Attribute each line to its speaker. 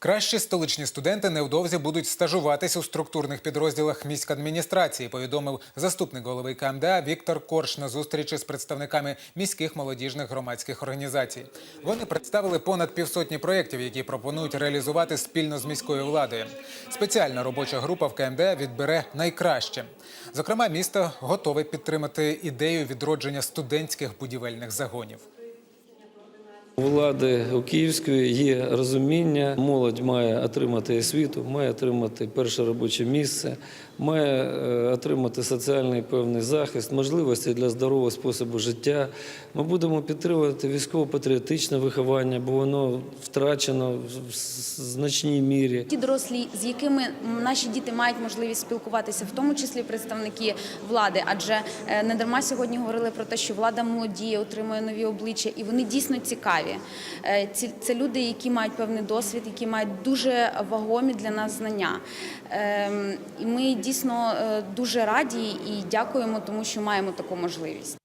Speaker 1: Кращі столичні студенти невдовзі будуть стажуватись у структурних підрозділах міськадміністрації, повідомив заступник голови КМДА Віктор Корш на зустрічі з представниками міських молодіжних громадських організацій. Вони представили понад півсотні проєктів, які пропонують реалізувати спільно з міською владою. Спеціальна робоча група в КМДА відбере найкраще. Зокрема, місто готове підтримати ідею відродження студентських будівельних загонів.
Speaker 2: Влади у Київської є розуміння, молодь має отримати освіту, має отримати перше робоче місце, має е, отримати соціальний певний захист, можливості для здорового способу життя. Ми будемо підтримувати військово-патріотичне виховання, бо воно втрачено в значній мірі.
Speaker 3: Ті дорослі, з якими наші діти мають можливість спілкуватися, в тому числі представники влади, адже е, не дарма сьогодні говорили про те, що влада молодіє, отримує нові обличчя, і вони дійсно цікаві. Е, Це люди, які мають певний досвід, які мають дуже вагомі для нас знання. Ем, І ми дійсно е, дуже раді і дякуємо, тому що маємо таку можливість.